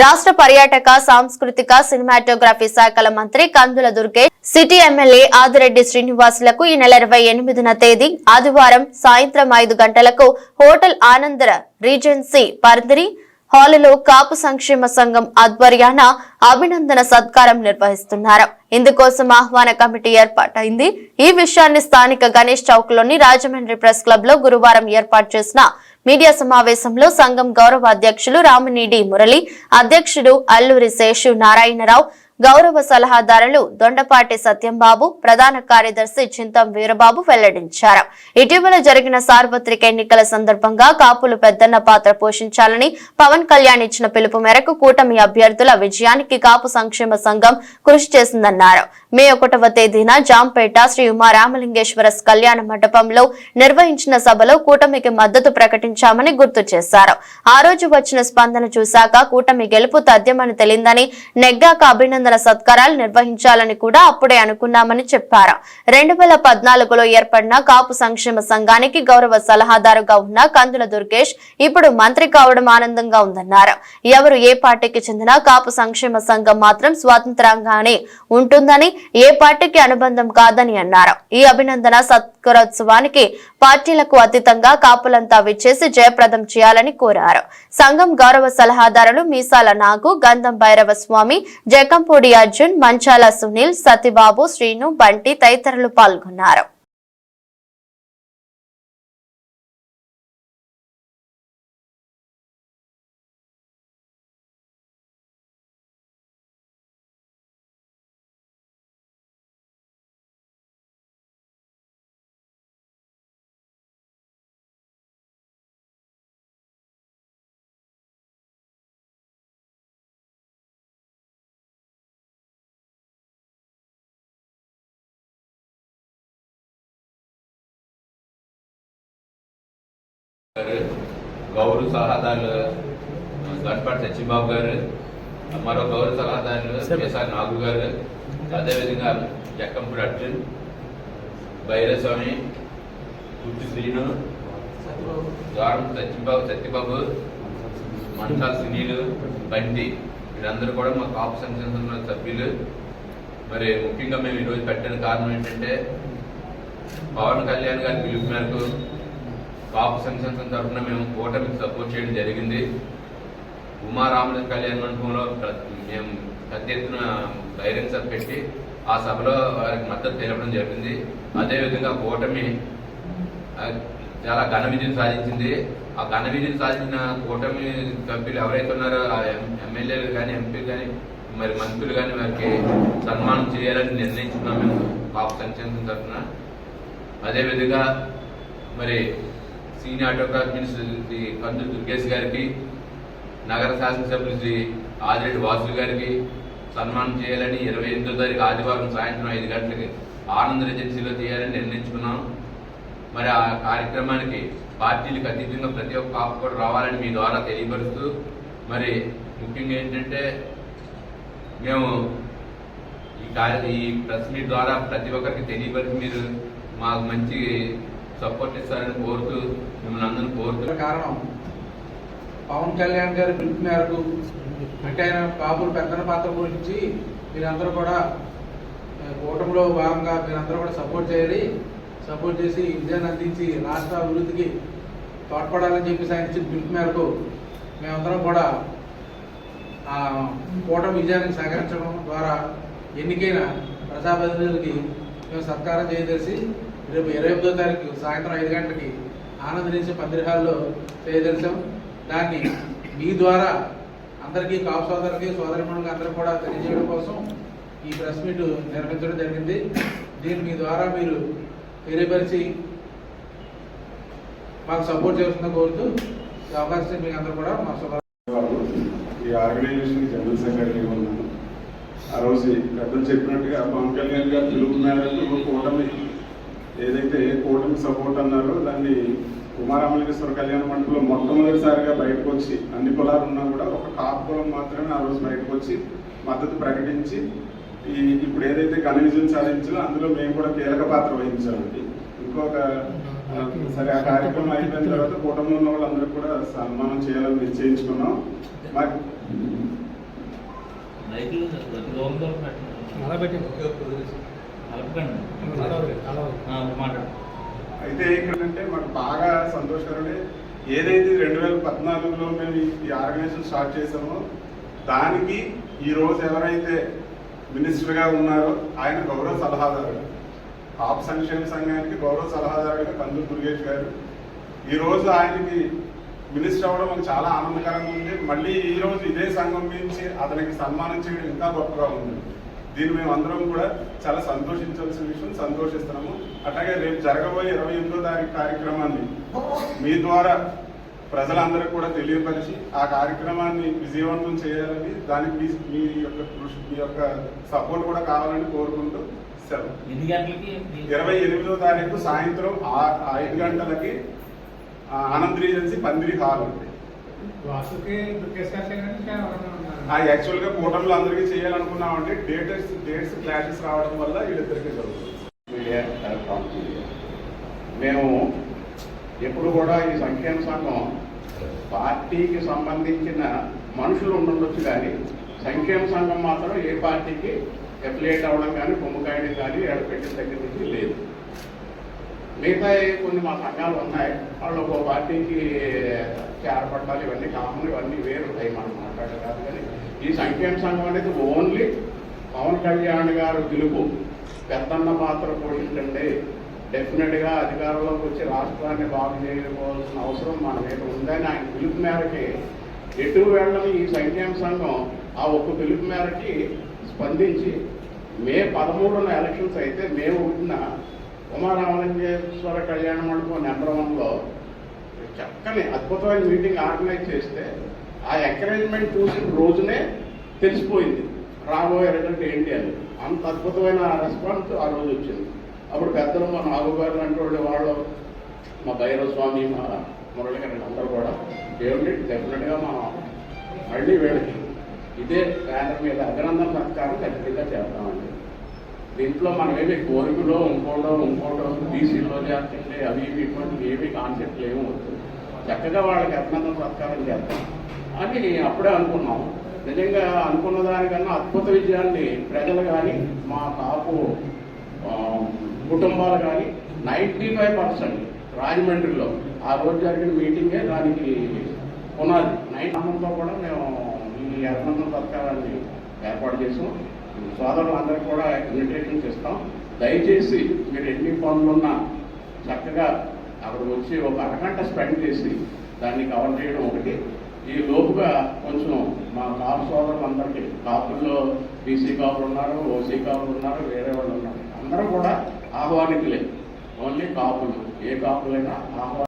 రాష్ట్ర పర్యాటక సాంస్కృతిక సినిమాటోగ్రఫీ శాఖల మంత్రి కందుల దుర్గేష్ సిటీ ఎమ్మెల్యే ఆదిరెడ్డి శ్రీనివాసులకు ఈ నెల ఇరవై ఎనిమిదిన తేదీ ఆదివారం సాయంత్రం ఐదు గంటలకు హోటల్ ఆనందర రీజెన్సీ పరిధిని హాలులో కాపు సంక్షేమ సంఘం ఆధ్వర్యాన అభినందన సత్కారం నిర్వహిస్తున్నారు. ఇందుకోసం ఆహ్వాన కమిటీ ఏర్పాటైంది. ఈ విషయాన్ని స్థానిక గణేష్ చౌక్లోని రాజమండ్రి ప్రెస్ క్లబ్లో గురువారం ఏర్పాటు చేసిన మీడియా సమావేశంలో సంఘం గౌరవ అధ్యక్షులు రామినీడి మురళి అధ్యక్షుడు అల్లూరి శేషు నారాయణరావు గౌరవ సలహాదారులు దొండపాటి సత్యంబాబు ప్రధాన కార్యదర్శి చింతం వీరబాబు వెల్లడించారు. ఇటీవల జరిగిన సార్వత్రిక ఎన్నికల సందర్భంగా కాపులు పెద్దన్న పాత్ర పోషించాలని పవన్ కళ్యాణ్ ఇచ్చిన పిలుపు మేరకు కూటమి అభ్యర్థుల విజయానికి కాపు సంక్షేమ సంఘం కృషి చేసిందన్నారు. మే ఒకటవ తేదీన జాంపేట శ్రీ ఉమా రామలింగేశ్వర కళ్యాణ మండపంలో నిర్వహించిన సభలో కూటమికి మద్దతు ప్రకటించామని గుర్తు చేశారు. ఆ రోజు వచ్చిన స్పందన చూశాక కూటమి గెలుపు తథ్యమని తెలిందని నెగ్గాక అభినందన అభినందన సత్కారాలు నిర్వహించాలని కూడా అప్పుడే అనుకున్నామని చెప్పారు. రెండు వేల పద్నాలుగులో ఏర్పడిన కాపు సంక్షేమ సంఘానికి గౌరవ సలహాదారుగా ఉన్న కందుల దుర్గేష్ ఇప్పుడు మంత్రి కావడం ఆనందంగా ఉందన్నారు. ఎవరు ఏ పార్టీకి చెందిన కాపు సంక్షేమ సంఘం మాత్రం స్వాతంత్రంగానే ఉంటుందని ఏ పార్టీకి అనుబంధం కాదని అన్నారు. ఈ అభినందన సత్కరోత్సవానికి పార్టీలకు అతీతంగా కాపులంతా విచ్చేసి జయప్రదం చేయాలని కోరారు. సంఘం గౌరవ సలహాదారులు మీసాల నాగు గంధం భైరవ స్వామి జకంపూడి అర్జున్ మంచాల సునీల్ సతిబాబు శ్రీను బంటి తదితరులు పాల్గొన్నారు. గారు గౌరవ సలహాదారులు గణపాటి సత్యబాబు గారు మరో గౌరవ సలహాదారులు కేసారి నాగు గారు అదేవిధంగా జక్కంపూడి అర్జున్ భైరస్వామి పుట్టి శ్రీను ద్వారం సత్యబాబు సత్యబాబు మంచాల సునీలు బండి వీరందరూ కూడా మా కాపు సంక్షేమ సభ్యులు. మరి ముఖ్యంగా మేము ఈరోజు పెట్టిన కారణం ఏంటంటే పవన్ కళ్యాణ్ గారి పిలుపు మేరకు కాపు సంక్షేమం తరఫున మేము కూటమికి సపోర్ట్ చేయడం జరిగింది. ఉమారాముల కళ్యాణ మండపంలో మేము పెద్ద ఎత్తున బహిరంగ సభ పెట్టి ఆ సభలో వారికి మద్దతు తెలపడం జరిగింది. అదేవిధంగా కూటమి చాలా ఘన విజయం సాధించింది. ఆ ఘన విజయం సాధించిన కూటమి సభ్యులు ఎవరైతే ఉన్నారో ఆ ఎమ్మెల్యేలు కానీ ఎంపీలు కానీ మరి మంత్రులు కానీ వారికి సన్మానం చేయాలని నిర్ణయించుకున్నాం మేము పాప సంక్షేమం తరఫున అదేవిధంగా మరి సీనియర్ ఆటోక్రాఫ్ మినిస్టర్ శ్రీ కందు దుర్గేష్ గారికి నగర శాసనసభ్యులు శ్రీ ఆదిరెడ్డి వాసు గారికి సన్మానం చేయాలని ఇరవై ఎనిమిదో తారీఖు ఆదివారం సాయంత్రం ఐదు గంటలకి ఆనంద రెజెన్సీలో చేయాలని నిర్ణయించుకున్నాం. మరి ఆ కార్యక్రమానికి పార్టీలకు అతీతంగా ప్రతి ఒక్క కాపు కూడా రావాలని మీ ద్వారా తెలియపరుస్తూ మరి ముఖ్యంగా ఏంటంటే మేము ఈ కార్య ఈ ప్రెస్ మీట్ ద్వారా ప్రతి ఒక్కరికి తెలియపరిచి మీరు మాకు మంచి సపోర్ట్ ఇస్తారని కోరుతూ మిమ్మల్ని అందరిని కోరుతూ కారణం పవన్ కళ్యాణ్ గారి పిలుపు మేరకు అంటే ఆయన పెద్దన పాత్ర గురించి మీరందరూ కూడా కూటమిలో భాగంగా మీరందరూ కూడా సపోర్ట్ చేయాలి. సపోర్ట్ చేసి విజయాన్ని అందించి రాష్ట్ర అభివృద్ధికి తోడ్పడాలని చెప్పేసి ఆయన ఇచ్చిన పిలుపు మేరకు మేమందరం కూడా ఆ కూటమి విజయానికి సహకరించడం ద్వారా ఎన్నికైన ప్రజాప్రతినిధులకి మేము సత్కారం చేయదలిసి రేపు ఇరవై ఎనిమిదో తారీఖు సాయంత్రం ఐదు గంటలకి ఆనందరించే పందిరిహాల్లో చేయదలిసాం దాన్ని మీ ద్వారా అందరికీ కాపు సోదరులకి సోదరిమణులకి అందరూ కూడా తెలియజేయడం కోసం ఈ ప్రెస్ మీట్ నిర్వహించడం జరిగింది. దీన్ని మీ ద్వారా మీరు తెలియపరిచి మాకు సపోర్ట్ చేస్తుందని కోరుతూ ఈ అవకాశం మీకు అందరూ కూడా మా వాళ్ళు ఈ ఆర్గనైజేషన్ జనరల్ సెక్రటరీ ఉన్నాను ఆ రోజు పెద్దలు చెప్పినట్టుగా పవన్ కళ్యాణ్ గారు పిలుపు మేరకు కూటమి ఏదైతే కూటమి సపోర్ట్ అన్నారో దాన్ని కుమారామలింగేశ్వర కళ్యాణ మండపంలో మొట్టమొదటిసారిగా బయటకు వచ్చి అన్ని కులాలు ఉన్నా కూడా ఒక కాపు కులం మాత్రమే ఆ రోజు బయటకు వచ్చి మద్దతు ప్రకటించి ఈ ఇప్పుడు ఏదైతే ఘన విజయం సాధించాలో అందులో మేము కూడా కీలక పాత్ర వహించామండి ఇంకొక సరే ఆ కార్యక్రమం అయిపోయిన తర్వాత కూటమిలో ఉన్న వాళ్ళందరూ కూడా సన్మానం చేయాలని నిశ్చయించుకున్నాం. అయితే ఏంటంటే మాకు బాగా సంతోషకరమే. ఏదైతే రెండు వేల పద్నాలుగులో మేము ఈ- ఆర్గనైజేషన్ స్టార్ట్ చేసామో దానికి ఈ రోజు ఎవరైతే మినిస్టర్గా ఉన్నారో ఆయన గౌరవ సలహాదారుడు. ఆప్ సంక్షేమ సంఘానికి గౌరవ సలహాదారుడిగా కందులు దుర్గేష్ గారు. ఈ రోజు ఆయనకి మినిస్టర్ అవ్వడం మాకు చాలా ఆనందకరంగా ఉంది. మళ్ళీ ఈ రోజు ఇదే సంఘం నుంచి అతనికి సన్మానం చేయడం ఇంకా గొప్పగా ఉంది. దీన్ని మేము అందరం కూడా చాలా సంతోషించాల్సిన విషయం సంతోషిస్తున్నాము. అట్లాగే రేపు జరగబోయే ఇరవై ఎనిమిదో తారీఖు కార్యక్రమాన్ని మీ ద్వారా ప్రజలందరికీ కూడా తెలియపరిచి ఆ కార్యక్రమాన్ని విజయవంతం చేయాలని దానికి మీ మీ యొక్క కృషి మీ యొక్క సపోర్ట్ కూడా కావాలని కోరుకుంటూ సెలవు. ఇరవై ఎనిమిదో తారీఖు సాయంత్రం ఆ- ఐదు గంటలకి ఆ, ఆనంద్ రీజెన్సీ పందిరి హాల్ ఉంది. ఆ యాక్చువల్గా కూటమిలో అందరికీ చేయాలనుకున్నామంటే డేటర్స్ డేట్స్ క్లాషెస్ రావడం వల్ల వీళ్ళిద్దరికీ జరుగుతుంది. Media electronic media. మేము ఎప్పుడు కూడా ఈ సంక్షేమ సంఘం పార్టీకి సంబంధించిన మనుషులు ఉండొచ్చు కానీ సంక్షేమ సంఘం మాత్రం ఏ పార్టీకి ఎఫిలియేట్ అవ్వడం కానీ కొమ్ముకాయడం కానీ ఎడపెట్టిన దగ్గర నుంచి లేదు. మిగతా కొన్ని మా సంఘాలు ఉన్నాయి. వాళ్ళు ఒక పార్టీకి చేరపడ్డాలి ఇవన్నీ కామన్ ఇవన్నీ వేరు అవి మనం మాట్లాడలేదు కానీ ఈ సంక్షేమ సంఘం అనేది ఓన్లీ పవన్ కళ్యాణ్ గారు గెలుపు పెద్దన్న పాత్ర పోషించండి. డెఫినెట్గా అధికారంలోకి వచ్చి రాష్ట్రాన్ని బాగు చేయవలసిన అవసరం మన మీద ఉందని ఆయన పిలుపు మేరకి ఎటు వెళ్ళని ఈ సంక్షేమ సంఘం ఆ ఒక్క పిలుపు మేరకి స్పందించి మే పదమూడున ఎలక్షన్స్ అయితే మే ఒకటిన ఉమారామలింగేశ్వర కళ్యాణ మండపం నెంబర్ వన్లో చక్కని అద్భుతమైన మీటింగ్ ఆర్గనైజ్ చేస్తే ఆ ఎంకరేజ్మెంట్ చూసిన రోజునే తెలిసిపోయింది. రాబోయే రిజల్ట్ ఏంటి అని. అంత అద్భుతమైన రెస్పాన్స్ ఆ రోజు వచ్చింది. అప్పుడు పెద్దలు మా నాగుగారు లాంటి వాళ్ళు వాళ్ళు మా భైరవ స్వామి మా మురళీకరణ అందరూ కూడా ఏమిటి డెఫినెట్గా మనం మళ్ళీ వీళ్ళకి ఇదే బ్యానర్ మీద అభినందన సత్కారం ఖచ్చితంగా చేస్తామండి దీంట్లో మనం ఏమి కోరికలో ఇంకోటో ఇంకోటో బీసీలో చేస్తుంటే అవి ఇవి ఇటువంటి ఏమి కాన్సెప్ట్లు ఏమి వద్దు చక్కగా వాళ్ళకి అభినందన సత్కారం చేద్దాం అని అప్పుడే అనుకున్నాం. నిజంగా అనుకున్న దానికన్నా అద్భుత విజయాన్ని ప్రజలు కానీ మా కాపు కుటుంబాలు కానీ నైంటీ ఫైవ్ పర్సెంట్ రాజమండ్రిలో ఆ రోజు జరిగిన మీటింగే దానికి పునాది. నైట్ అన్నంతో కూడా మేము ఈ అభినందన సత్కారాన్ని ఏర్పాటు చేసాం. సోదరులందరికీ కూడా ఇన్విటేషన్స్ ఇస్తాం దయచేసి మీరు ఎన్ని పనులున్నా చక్కగా అక్కడ వచ్చి ఒక అరగంట స్పెండ్ చేసి దాన్ని కవర్ చేయడం ఒకటి. ఈ లోపుగా కొంచెం మా కాపు సోదరులందరికీ కాపుల్లో బీసీ కాపులు ఉన్నారు ఓసీ కాపులు ఉన్నారు వేరే వాళ్ళు ఉన్నారు. అందరూ కూడా ఆహ్వానితులే. ఓన్లీ కాపులు. ఏ కాపులైనా ఆహ్వానితులే.